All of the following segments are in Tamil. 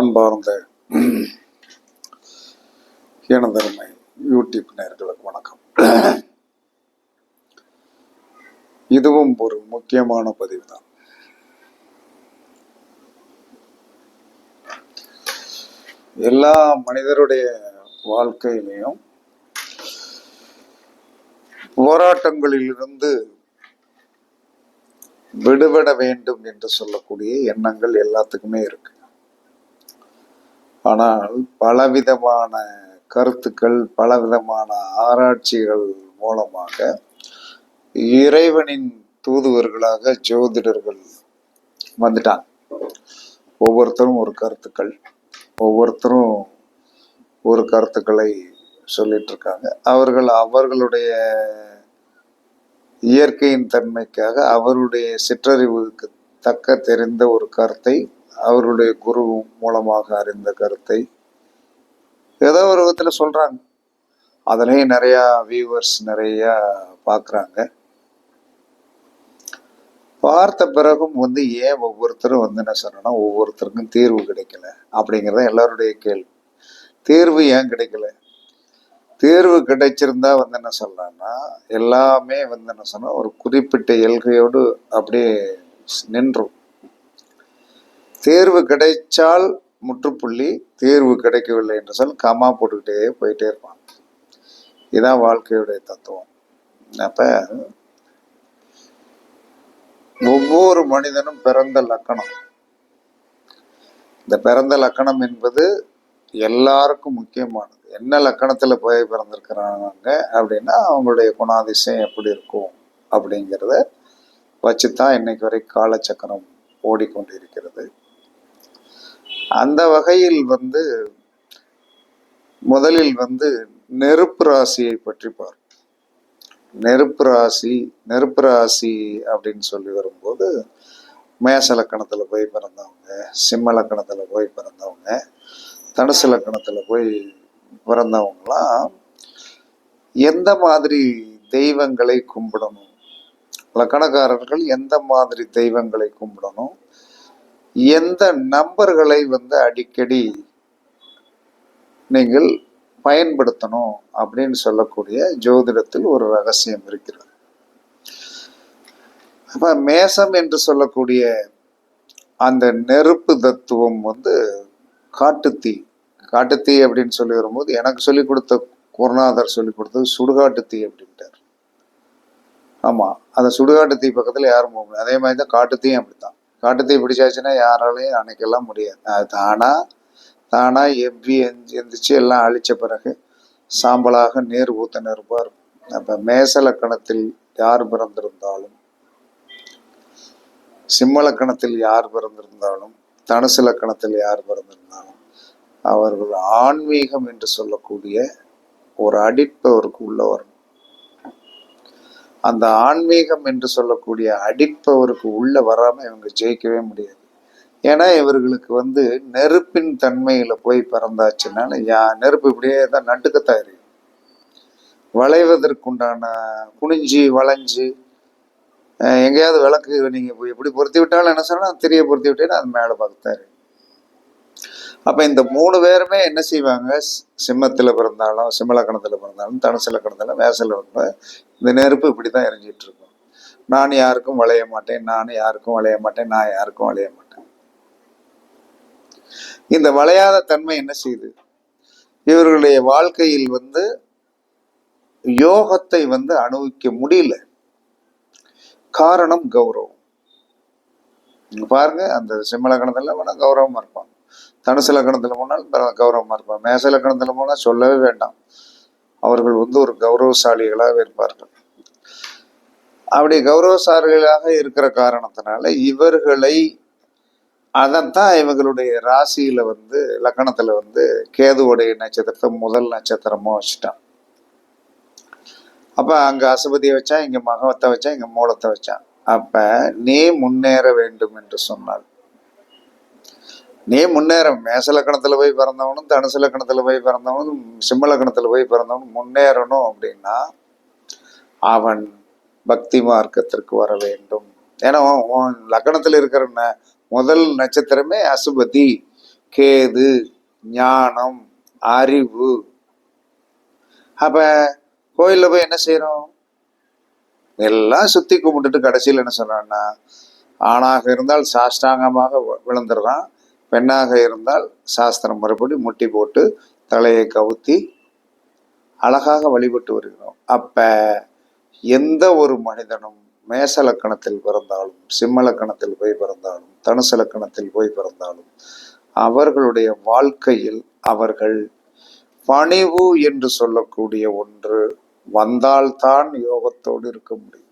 அன்பார்ந்த எனதருமை யூடியூப் நேர்களுக்கு வணக்கம். இதுவும் ஒரு முக்கியமான பதிவு தான் எல்லா மனிதருடைய வாழ்க்கையிலையும் போராட்டங்களிலிருந்து விடுபட வேண்டும் என்று சொல்லக்கூடிய எண்ணங்கள் எல்லாத்துக்குமே இருக்கு. ஆனால் பலவிதமான கருத்துக்கள் பலவிதமான ஆராய்ச்சிகள் மூலமாக இறைவனின் தூதுவர்களாக ஜோதிடர்கள் வந்துட்டாங்க. ஒவ்வொருத்தரும் ஒரு கருத்துக்கள் ஒவ்வொருத்தரும் ஒரு கருத்துக்களை சொல்லிட்டு இருக்காங்க அவர்கள் அவர்களுடைய இயற்கையின் தன்மைக்காக அவருடைய சிற்றறிவுக்கு தக்க தெரிந்த ஒரு கருத்தை அவருடைய குரு மூலமாக அறிந்த கருத்தை ஏதோ ஒரு விதத்தில் சொல்கிறாங்க அதுலேயும் நிறையா வியூவர்ஸ் நிறையா பார்க்குறாங்க பார்த்த பிறகும் வந்து ஏன் ஒவ்வொருத்தரும் வந்து என்ன சொன்னா ஒவ்வொருத்தருக்கும் தீர்வு கிடைக்கல அப்படிங்கிறத எல்லாருடைய கேள்வி. தீர்வு ஏன் கிடைக்கல? தேர்வு கிடைச்சிருந்தா வந்து என்ன சொல்லலாம்னா எல்லாமே வந்து என்ன சொன்னால் ஒரு குறிப்பிட்ட எல்கையோடு அப்படியே நின்றும். தேர்வு கிடைச்சால் முற்றுப்புள்ளி தேர்வு கிடைக்கவில்லை என்று சொல் கமா போட்டுக்கிட்டே போயிட்டே இருப்பான். இதுதான் வாழ்க்கையுடைய தத்துவம். அப்ப ஒவ்வொரு மனிதனும் பிறந்த லக்கணம். இந்த பிறந்த லக்கணம் என்பது எல்லாருக்கும் முக்கியமானது. என்ன லக்கணத்தில் போய் பிறந்திருக்கிறாங்க அப்படின்னா அவங்களுடைய குணாதிசயம் எப்படி இருக்கும் அப்படிங்கிறத வச்சு தான் இன்னைக்கு வரை காலச்சக்கரம் ஓடிக்கொண்டிருக்கிறது. அந்த வகையில் வந்து முதலில் வந்து நெருப்பு ராசியை பற்றி பார்ப்போம். நெருப்பு ராசி நெருப்பு ராசி அப்படின்னு சொல்லி வரும்போது மேச லக்கணத்தில் போய் பிறந்தவங்க சிம்ம லக்கணத்தில் போய் பிறந்தவங்க தனுசு லக்கணத்தில் போய் பிறந்தவங்களாம் எந்த மாதிரி தெய்வங்களை கும்பிடணும்? லக்கணக்காரர்கள் எந்த மாதிரி தெய்வங்களை கும்பிடணும்? எந்த நம்பர்களை வந்து அடிக்கடி நீங்கள் பயன்படுத்தணும் அப்படின்னு சொல்லக்கூடிய ஜோதிடத்தில் ஒரு ரகசியம் இருக்கிறது. அப்ப மேசம் என்று சொல்லக்கூடிய அந்த நெருப்பு தத்துவம் வந்து காட்டுத்தீ காட்டுத்தீ அப்படின்னு சொல்லி வரும்போது எனக்கு சொல்லி கொடுத்த குருநாதர் சொல்லி கொடுத்தது சுடுகாட்டு தீ அப்படின்ட்டார். ஆமா அந்த சுடுகாட்டு தீ பக்கத்துல யாரும் போக முடியாது. அதே மாதிரி தான் காட்டுத்தீயும் அப்படித்தான். காட்டுத்தீ பிடிச்சாச்சுன்னா யாராலையும் அணைக்கெல்லாம் முடியாது. அது தானா தானா எவ்வி எந்தி- எந்திரிச்சு எல்லாம் அழிச்ச பிறகு சாம்பலாக நீர் ஊத்த நிற்பார் அப்போ மேசலக்கணத்தில் யார் பிறந்திருந்தாலும் சிம்மலக்கணத்தில் யார் பிறந்திருந்தாலும் தனுசு லக்கணத்தில் யார் பிறந்திருந்தாலும் அவர்கள் ஆன்மீகம் என்று சொல்லக்கூடிய ஒரு அடிப்பவருக்கு உள்ள வரணும். அந்த ஆன்மீகம் என்று சொல்லக்கூடிய அடிப்பவருக்கு உள்ள வராம இவங்க ஜெயிக்கவே முடியாது. ஏன்னா இவர்களுக்கு வந்து நெருப்பின் தன்மையில போய் பிறந்தாச்சுனால யா நெருப்பு இப்படியே தான் நட்டுக்கத்தான் வளைவதற்குண்டான குனிஞ்சு வளைஞ்சு எங்கேயாவது விளக்கு நீங்க போய் எப்படி பொருத்தி விட்டாலும் என்ன சொன்னா திரிய பொருத்தி விட்டேன்னா அது மேலே பார்த்துதான் எரியும். அப்போ இந்த மூணு பேருமே என்ன செய்வாங்க? சிம்மத்தில் சிம்மத்துல பிறந்தாலும் சிம்மலக்கணத்தில் பிறந்தாலும் தனுசு லக்கணத்துல மேசல இந்த நெருப்பு இப்படிதான் எரிஞ்சிட்டு இருக்கும். நான் யாருக்கும் வளைய மாட்டேன் நான் யாருக்கும் வளைய மாட்டேன் நான் யாருக்கும் வளைய மாட்டேன். இந்த வளையாத தன்மை என்ன செய்யுது? இவர்களுடைய வாழ்க்கையில் வந்து யோகத்தை வந்து அனுபவிக்க முடியல. காரணம் கௌரவம். பாருங்க அந்த சிம்மலக்கணத்தில் கௌரவமாக வேணா கௌரவமா இருப்பாங்க தனுசு லக்கணத்தில் போனால் கௌரவமாக இருப்பார் மேச லக்கணத்தில் போனால் சொல்லவே வேண்டாம். அவர்கள் வந்து ஒரு கௌரவசாலிகளாக இருப்பார்கள். அப்படி கௌரவசாலிகளாக இருக்கிற காரணத்தினால இவர்களை அதைத்தான் இவங்களுடைய ராசியில வந்து லக்கணத்துல வந்து கேதுவுடைய நட்சத்திரத்தை முதல் நட்சத்திரமா வச்சுட்டான். அப்ப அங்க அசுபதியை வச்சா இங்க மகவத்தை வச்சா இங்க மூலத்தை வச்சான். அப்ப நீ முன்னேற வேண்டும் என்று சொன்னாள் நீ முன்னேற மேச லக்கணத்துல போய் பிறந்தவனும் தனுசு லக்கணத்துல போய் பிறந்தவனும் சிம்ம லக்கணத்துல போய் பிறந்தவனும் முன்னேறணும் அப்படின்னா அவன் பக்தி மார்க்கத்திற்கு வர வேண்டும். ஏன்னா உன் உன் லக்கணத்துல இருக்கிற ந- முதல் நட்சத்திரமே அசுபதி கேது ஞானம் அறிவு. அப்ப கோயில்ல போய் என்ன செய்கிறோம் எல்லாம் சுத்தி கும்பிட்டுட்டு கடைசியில் என்ன சொல்றான்னா ஆணாக இருந்தால் சாஷ்டாங்கமாக விழுந்துடுறான். பெண்ணாக இருந்தால் சாஸ்திரம் முறைப்படி முட்டி போட்டு தலையை கவுத்தி அழகாக வழிபட்டு வருகிறோம். அப்போ எந்த ஒரு மனிதனும் மேச லக்கணத்தில் பிறந்தாலும் சிம்ம லக்கணத்தில் போய் பிறந்தாலும் தனுசு லக்கணத்தில் போய் பிறந்தாலும் அவர்களுடைய வாழ்க்கையில் அவர்கள் பணிவு என்று சொல்லக்கூடிய ஒன்று வந்தால்தான் யோகத்தோடு இருக்க முடியும்.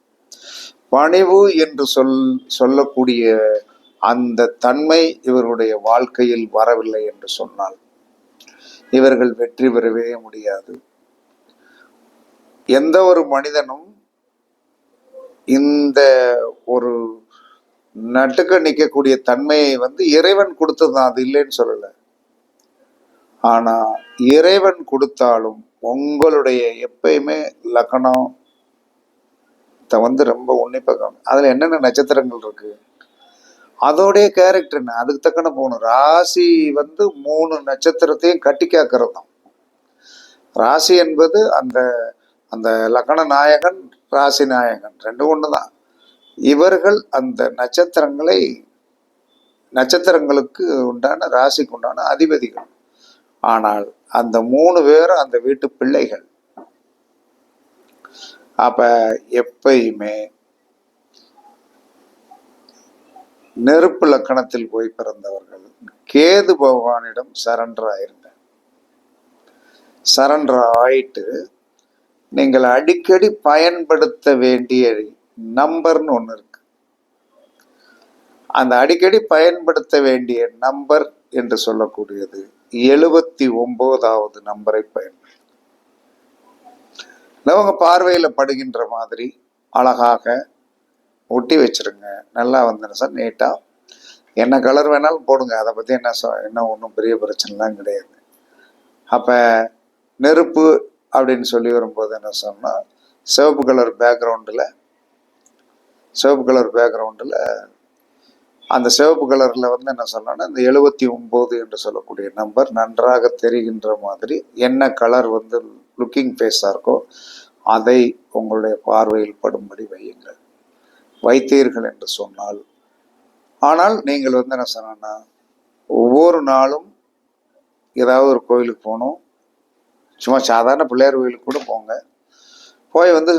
பணிவு என்று சொல் சொல்லக்கூடிய அந்த தன்மை இவருடைய வாழ்க்கையில் வரவில்லை என்று சொன்னால் இவர்கள் வெற்றி பெறவே முடியாது. எந்த ஒரு மனிதனும் இந்த ஒரு நட்டுக்க நிற்கக்கூடிய தன்மையை வந்து இறைவன் கொடுத்ததுதான் அது இல்லைன்னு சொல்லல. ஆனா இறைவன் கொடுத்தாலும் உங்களுடைய எப்பயுமே லக்கணம் வந்து ரொம்ப உன்னிப்பா கவனி- அதுல என்னென்ன நட்சத்திரங்கள் இருக்கு? அதோடைய கேரக்டர் என்ன? அதுக்கு தக்கன போகணும் ராசி வந்து மூணு நட்சத்திரத்தையும் கட்டி காக்கிறது தான். ராசி என்பது அந்த அந்த லக்கண நாயகன் ராசி நாயகன். ரெண்டும் ஒன்று தான் இவர்கள் அந்த நட்சத்திரங்களை நட்சத்திரங்களுக்கு உண்டான ராசிக்கு உண்டான அதிபதிகள். ஆனால் அந்த மூணு பேரும் அந்த வீட்டு பிள்ளைகள். அப்ப எப்பயுமே நெருப்பு லக்கணத்தில் போய் பிறந்தவர்கள் கேது பகவானிடம் சரண்டர் ஆயிருங்க சரண்டர் ஆயிட்டு நீங்கள் அடிக்கடி பயன்படுத்த வேண்டிய நம்பர்னு ஒன்று இருக்கு. அந்த அடிக்கடி பயன்படுத்த வேண்டிய நம்பர் என்று சொல்லக்கூடியது எழுபத்தி ஒன்பதாவது நம்பரை பயன்படுத்த அவங்க பார்வையில படுகின்ற மாதிரி அழகாக ஒட்டி வச்சிருங்க. நல்லா வந்துடும் சார் நீட்டாக என்ன கலர் வேணாலும் போடுங்க. அதை பற்றி என்ன சொ- என்ன ஒன்றும் பெரிய பிரச்சனைலாம் கிடையாது. அப்போ நெருப்பு அப்படின்னு சொல்லி வரும்போது என்ன சொன்னால் சிவப்பு கலர் பேக்ரவுண்டில் சிவப்பு கலர் பேக்ரவுண்டில் அந்த சிவப்பு கலரில் வந்து என்ன சொல்லணும்னா இந்த எழுபத்தி ஒம்பது என்று சொல்லக்கூடிய நம்பர் நன்றாக தெரிகின்ற மாதிரி என்ன கலர் வந்து லுக்கிங் ஃபேஸாக இருக்கோ அதை உங்களுடைய பார்வையில் படும்படி வையுங்கள். வைத்தீர்கள் என்று சொன்னால் ஆனால் நீங்கள் வந்து என்ன சொன்னா ஒவ்வொரு நாளும் ஏதாவது ஒரு கோயிலுக்கு போகணும். சும்மா சாதாரண பிள்ளையார் கோயிலுக்கு கூட போங்க. போய் வந்து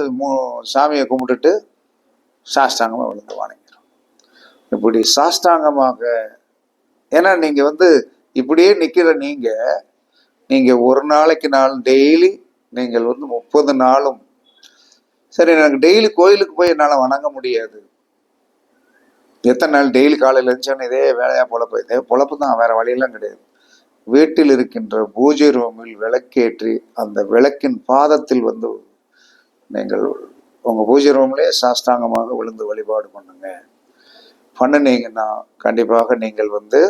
சாமியை கும்பிட்டுட்டு சாஷ்டாங்கமாக விழுந்து வாங்கிக்கிறோம் இப்படி சாஷ்டாங்கமாக ஏன்னா நீங்கள் வந்து இப்படியே நிற்கிற நீங்கள் நீங்கள் ஒரு நாளைக்கு நாள் டெய்லி நீங்கள் வந்து முப்பது நாளும் சரி எனக்கு டெய்லி கோயிலுக்கு போய் என்னால் வணங்க முடியாது. எத்தனை நாள் டெய்லி காலையில் இருந்துச்சோன்னு இதே வேலையாக பொழப்பு. இதே பொழப்பு தான் வேறு வழியெல்லாம் கிடையாது. வீட்டில் இருக்கின்ற பூஜை ரூமில் விளக்கேற்றி அந்த விளக்கின் பாதத்தில் வந்து நீங்கள் உங்கள் பூஜை ரூம்லேயே சாஸ்தாங்கமாக விழுந்து வழிபாடு பண்ணுங்க. பண்ணினீங்கன்னா கண்டிப்பாக நீங்கள் வந்து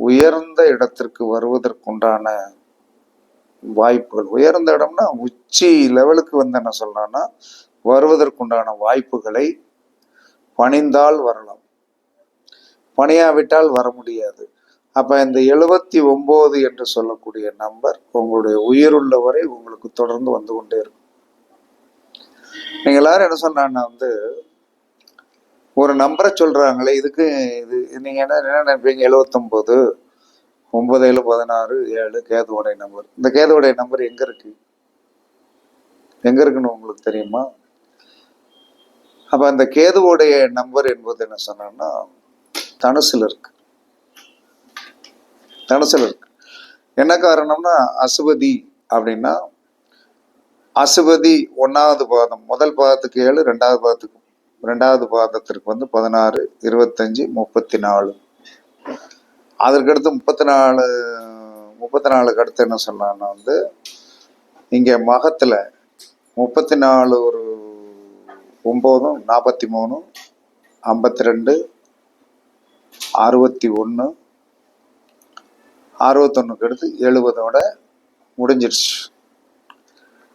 உயர்ந்த இடத்திற்கு வருவதற்குண்டான வாய்ப்புகள். உயர்ந்த இடம்னா உச்சி லெவலுக்கு வந்து என்ன சொல்றான்னா வருவதற்குண்டான வாய்ப்புகளை பணிந்தால் வரலாம். பணியாவிட்டால் வர முடியாது. அப்ப இந்த எழுபத்தி ஒன்பது என்று சொல்லக்கூடிய நம்பர் உங்களுடைய உயிருள்ளவரை உங்களுக்கு தொடர்ந்து வந்து கொண்டே இருக்கும். நீங்க எல்லாரும் என்ன சொன்னான்னா வந்து ஒரு நம்பரை சொல்றாங்களே இதுக்கு இது நீங்க என்ன என்ன நினைப்பீங்க? எழுவத்தொன்பது ஒன்பது ஏழு பதினாறு ஏழு கேதுவோடைய நம்பர் இந்த கேதுவோடைய நம்பர் எங்க இருக்கு? எங்க இருக்குன்னு உங்களுக்கு தெரியுமா? அப்ப அந்த கேதுவோடைய நம்பர் என்பது என்ன சொன்னா தனுசுல இருக்கு. தனுசுல இருக்கு. என்ன காரணம்னா அசுவதி அப்படின்னா அசுவதி ஒன்னாவது பாதம் முதல் பாதத்துக்கு ஏழு ரெண்டாவது பாதத்துக்கு ரெண்டாவது பாதத்திற்கு வந்து பதினாறு இருபத்தஞ்சு முப்பத்தி நாலு. அதற்கடுத்து முப்பத்தி நாலு முப்பத்தி நாலுக்கு அடுத்து என்ன சொன்னான்னா வந்து இங்கே மகத்தில் முப்பத்தி நாலு ஒரு ஒம்போதும் நாற்பத்தி மூணு ஐம்பத்தி ரெண்டு அறுபத்தி ஒன்று அறுபத்தொன்னுக்கு எடுத்து எழுபதோட முடிஞ்சிருச்சு.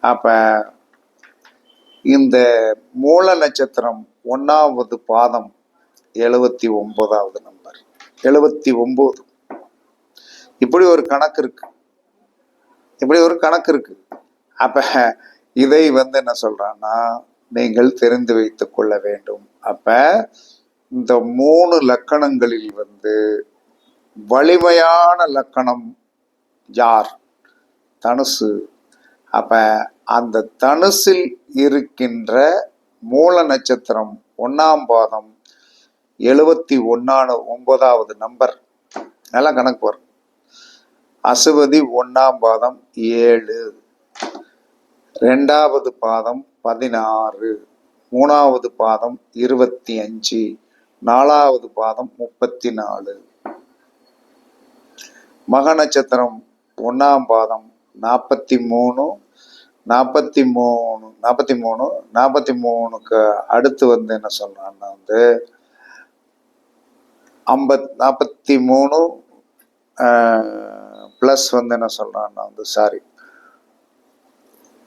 அப்போ இந்த மூல நட்சத்திரம் ஒன்றாவது பாதம் எழுபத்தி ஒன்பதாவது நம்பர். எழுபத்தி ஒம்பது. இப்படி ஒரு கணக்கு இருக்கு. இப்படி ஒரு கணக்கு இருக்கு. அப்ப இதை வந்து என்ன சொல்றான்னா நீங்கள் தெரிந்து வைத்துக் கொள்ள வேண்டும். அப்ப இந்த மூணு லக்கணங்களில் வந்து வலிமையான லக்கணம் யார்? தனுசு. அப்ப அந்த தனுசில் இருக்கின்ற மூல நட்சத்திரம் ஒன்னாம் பாதம் எழுபத்தி ஒன்னான ஒன்பதாவது நம்பர். நல்லா கணக்கு வரும் அசுவதி ஒன்னாம் பாதம் ஏழு. ரெண்டாவது பாதம் பதினாறு. மூணாவது பாதம் இருபத்தி அஞ்சு. நாலாவது பாதம் முப்பத்தி நாலு. மக நட்சத்திரம் ஒன்னாம் பாதம் நாற்பத்தி மூணு நாற்பத்தி மூணு நாற்பத்தி மூணு நாற்பத்தி மூணுக்கு அடுத்து வந்து என்ன சொல்றான்னா வந்து ஐம்பத் நாற்பத்தி மூணு ப்ளஸ் வந்து என்ன சொல்கிறான்னா வந்து சாரி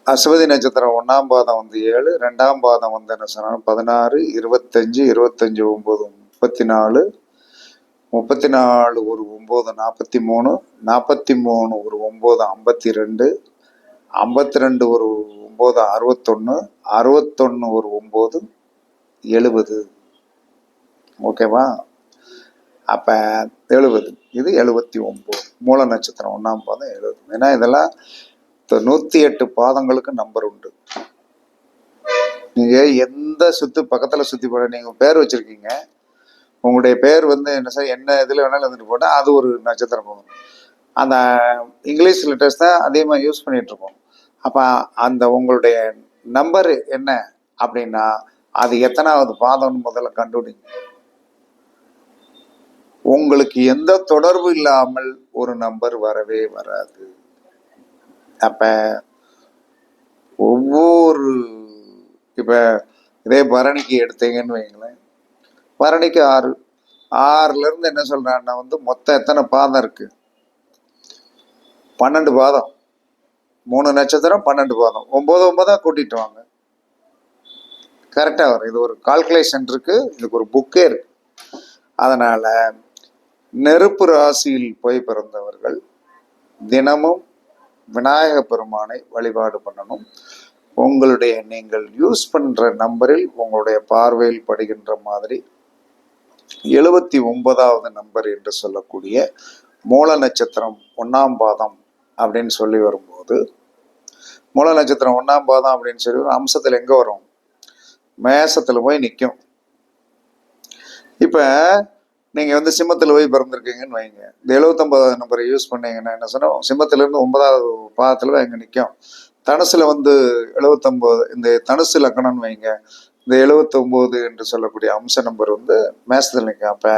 அஸ்வதி நட்சத்திரம் ஒன்றாம் பாதம் வந்து ஏழு ரெண்டாம் பாதம் வந்து என்ன சொல்கிறாங்க பதினாறு இருபத்தஞ்சு இருபத்தஞ்சு ஒம்பது முப்பத்தி நாலு முப்பத்தி நாலு ஒரு ஒம்பது நாற்பத்தி மூணு நாற்பத்தி மூணு ஒரு ஒம்பது ஐம்பத்தி ரெண்டு ஐம்பத்தி ரெண்டு ஒரு ஒம்பது அறுபத்தொன்று அறுபத்தொன்று ஒரு ஒம்பது எழுபது. ஓகேவா? அப்போ எழுபது. இது எழுபத்தி ஒம்பது மூல நட்சத்திரம் ஒன்றாம் பாதம் எழுபது. ஏன்னா இதெல்லாம் நூற்றி எட்டு பாதங்களுக்கு நம்பர் உண்டு. நீங்கள் எந்த சுத்து பக்கத்தில் சுற்றி போட நீங்கள் பேர் வச்சுருக்கீங்க. உங்களுடைய பேர் வந்து என்ன சார் என்ன இதில் வேணாலும் இருந்துட்டு போட்டால் அது ஒரு நட்சத்திரம் போகும். அந்த இங்கிலீஷ் லெட்டர்ஸ் தான் அதிகமாக யூஸ் பண்ணிகிட்ருக்கோம் அப்போ அந்த உங்களுடைய நம்பர் என்ன அப்படின்னா அது எத்தனாவது பாதம்னு முதல்ல கண்டுபிடிங்க. உங்களுக்கு எந்த தொடர்பு இல்லாமல் ஒரு நம்பர் வரவே வராது. அப்ப ஒவ்வொரு இப்ப இதே பரணிக்கு எடுத்தீங்கன்னு வைங்களேன். பரணிக்கு ஆறு ஆறுல இருந்து என்ன சொல்றான்னா வந்து மொத்தம் எத்தனை பாதம் இருக்கு? பன்னெண்டு பாதம். மூணு நட்சத்திரம் பன்னெண்டு பாதம். ஒன்பது ஒன்பதா கூட்டிட்டு வாங்க. கரெக்டாக வரும். இது ஒரு கால்குலேஷன் இருக்கு. இதுக்கு ஒரு புக்கே இருக்கு. அதனால நெருப்பு ராசியில் போய் பிறந்தவர்கள் தினமும் விநாயக பெருமானை வழிபாடு பண்ணணும். உங்களுடைய நீங்கள் யூஸ் பண்ற நம்பரில் உங்களுடைய பார்வையில் படுகின்ற மாதிரி எழுபத்தி ஒன்பதாவது நம்பர் என்று சொல்லக்கூடிய மூல நட்சத்திரம் ஒன்னாம் பாதம் அப்படின்னு சொல்லி வரும்போது மூல நட்சத்திரம் ஒன்னாம் பாதம் அப்படின்னு சொல்லி ஒரு அம்சத்தில் எங்க வரும்? மேசத்துல போய் நிற்கும் இப்போ நீங்க வந்து சிம்மத்தில் போய் பிறந்திருக்கீங்கன்னு வைங்க. இந்த எழுபத்தொன்பதாவது நம்பரை யூஸ் பண்ணீங்கன்னா என்ன சொன்னோம் சிம்மத்துல இருந்து ஒன்பதாவது பாதத்துல தான் அங்க நிற்கும் தனுசுல வந்து எழுபத்தொன்பது இந்த தனுசு லக்கணம்னு வைங்க. இந்த எழுபத்தொம்போது என்று சொல்லக்கூடிய அம்ச நம்பர் வந்து மேசத்தில் நிற்கும் அப்ப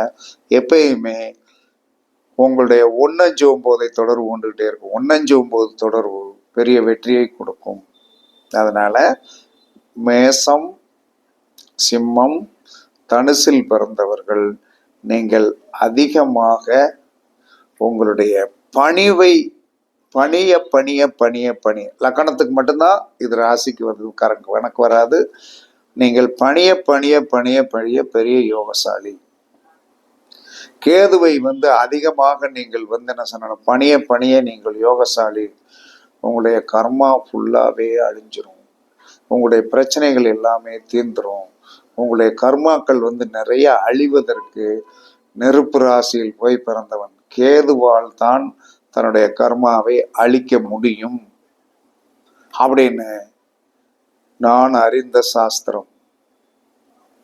எப்பயுமே உங்களுடைய ஒன்னஞ்சு ஒம்போதை தொடர்பு கொண்டுகிட்டே இருக்கும். ஒன்னஞ்சு ஒம்போது தொடர்பு பெரிய வெற்றியை கொடுக்கும். அதனால மேசம் சிம்மம் தனுசில் பிறந்தவர்கள் நீங்கள் அதிகமாக உங்களுடைய பணிவை பணிய பணிய பணிய பணிய. லக்கணத்துக்கு மட்டும்தான் இது ராசிக்கு வருது கரங்க எனக்கு வராது. நீங்கள் பணிய பணிய பணிய பணிய பெரிய யோகசாலி. கேதுவை வந்து அதிகமாக நீங்கள் வந்து என்ன சொன்ன பணிய பணிய நீங்கள் யோகசாலி. உங்களுடைய கர்மா ஃபுல்லாகவே அழிஞ்சிரும். உங்களுடைய பிரச்சனைகள் எல்லாமே தீர்ந்துரும். உங்களுடைய கர்மாக்கள் வந்து நிறைய அழிவதற்கு நெருப்பு ராசியில் போய் பிறந்தவன். கேதுவால் தான் தன்னுடைய கர்மாவை அழிக்க முடியும் அப்படின்னு நான் அறிந்த சாஸ்திரம்.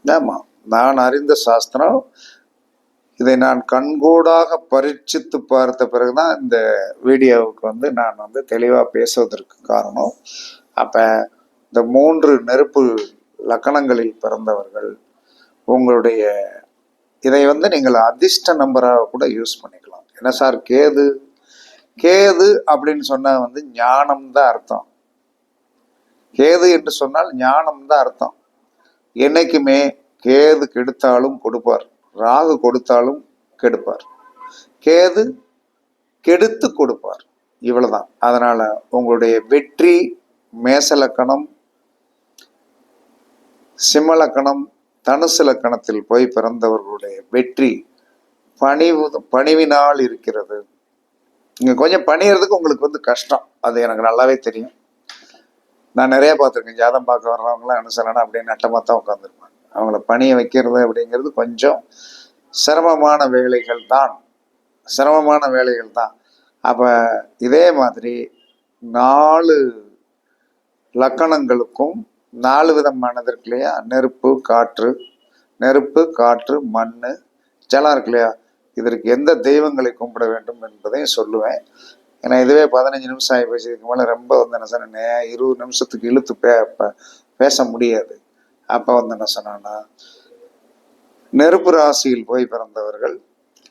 ஆமா நான் அறிந்த சாஸ்திரம். இதை நான் கண்கூடாக பரீட்சித்து பார்த்த பிறகுதான் இந்த வீடியோவுக்கு வந்து நான் வந்து தெளிவாக பேசுவதற்கு காரணம். அப்போ இந்த மூன்று நெருப்பு லக்கணங்களில் பிறந்தவர்கள் உங்களுடைய இதை வந்து நீங்கள் அதிர்ஷ்ட நம்பராக கூட யூஸ் பண்ணிக்கலாம். என்ன சார் கேது? கேது அப்படின்னு சொன்னால் வந்து ஞானம் தான் அர்த்தம். கேது என்று சொன்னால் ஞானம் தான் அர்த்தம். என்னைக்குமே கேது கெடுத்தாலும் கொடுப்பார். ராகு கொடுத்தாலும் கெடுப்பார். கேது கெடுத்து கொடுப்பார். இவ்வளவுதான். அதனால உங்களுடைய வெற்றி மேசலக்கணம் சிம்மலக்கணம் தனுசு லக்கணத்தில் போய் பிறந்தவர்களுடைய வெற்றி பணிவு பணிவினால் இருக்கிறது. இங்கே கொஞ்சம் பணியறதுக்கு உங்களுக்கு வந்து கஷ்டம். அது எனக்கு நல்லாவே தெரியும். நான் நிறைய பார்த்துருக்கேன். ஜாதம் பார்க்க வர்றவங்களாம் என்ன அப்படின்னு அப்படியே நட்டமாக தான் உட்காந்துருப்பாங்க அவங்கள பணிய வைக்கிறது அப்படிங்கிறது கொஞ்சம் சிரமமான வேலைகள் தான். சிரமமான வேலைகள் தான். அப்போ இதே மாதிரி நாலு லக்கணங்களுக்கும் நாலு விதமானது இருக்கு இல்லையா? நெருப்பு காற்று. நெருப்பு காற்று மண் ஜலம் இருக்கு இல்லையா? இதற்கு எந்த தெய்வங்களை கும்பிட வேண்டும் என்பதையும் சொல்லுவேன். ஏன்னா இதுவே பதினஞ்சு நிமிஷம் ஆகி போச்சு. இதுக்கு மேலே ரொம்ப வந்து என்ன சொன்னேன் இருபது நிமிஷத்துக்கு இழுத்து பே பேச முடியாது. அப்போ வந்து என்ன சொன்னான்னா நெருப்பு ராசியில் போய் பிறந்தவர்கள்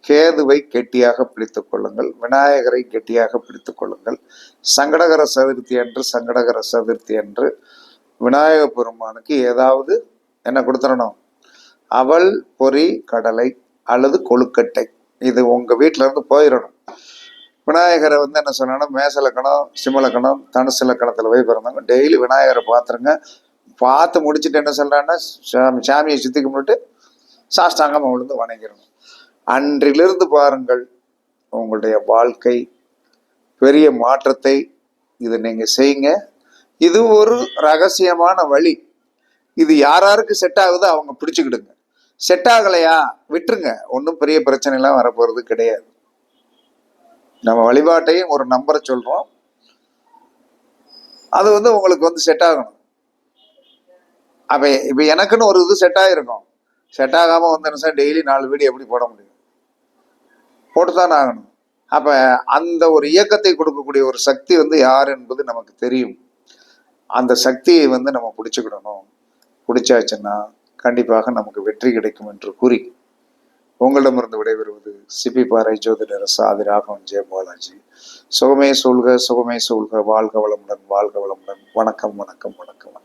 கேதுவை கெட்டியாக பிடித்து கொள்ளுங்கள் விநாயகரை கெட்டியாக பிடித்து கொள்ளுங்கள் சங்கடகர சதுர்த்தி அன்று சங்கடகர சதுர்த்தி அன்று விநாயக பெருமானுக்கு ஏதாவது என்ன கொடுத்துடணும்? அவல் பொரி கடலை அல்லது கொழுக்கட்டை. இது உங்க வீட்ல இருந்து போயிடணும். விநாயகரை வந்து என்ன சொன்னா மேசலக்கணம் சிம்மலக்கணம் தனுசு லக்கணத்துல போய் பிறந்தவங்க டெய்லி விநாயகரை பார்த்துருங்க. பார்த்து முடிச்சுட்டு என்ன சொல்றான்னா சாமி சாமியை சுத்தி கும்பிட்டு சாஷ்டாங்கமாக விழுந்து வணங்கிடணும். அன்றிலிருந்து பாருங்கள் உங்களுடைய வாழ்க்கை பெரிய மாற்றத்தை இது நீங்க செய்யுங்க. இது ஒரு ரகசியமான வழி. இது யார் யாருக்கு செட் ஆகுதோ அவங்க பிடிச்சுக்கிடுங்க. செட் ஆகலையா? விட்டுருங்க. ஒன்றும் பெரிய பிரச்சனைலாம் வரப்போகிறது கிடையாது. நம்ம வழிபாட்டையும் ஒரு நம்பரை சொல்கிறோம் அது வந்து உங்களுக்கு வந்து செட் ஆகணும். அப்போ இப்போ எனக்குன்னு ஒரு இது செட் ஆகிருக்கும் செட் ஆகாமல் வந்து சார் டெய்லி நாலு வீடியோ எப்படி போட முடியும்? போட்டு தானே ஆகணும். அப்போ அந்த ஒரு இயக்கத்தை கொடுக்கக்கூடிய ஒரு சக்தி வந்து யார் என்பது நமக்கு தெரியும். அந்த சக்தியை வந்து நம்ம பிடிச்சிக்கிடணும். பிடிச்சாச்சுன்னா கண்டிப்பாக நமக்கு வெற்றி கிடைக்கும் என்று கூறி உங்களிடமிருந்து விடைபெறுவது சிபி பாறை ஜோதிடர் சாதி ராகவன் ஜெய பாலாஜி. சுகமே சொல்க சுகமே சொல்க வாழ்க வளமுடன் வாழ்க வளமுடன். வணக்கம் வணக்கம் வணக்கம் வணக்கம்.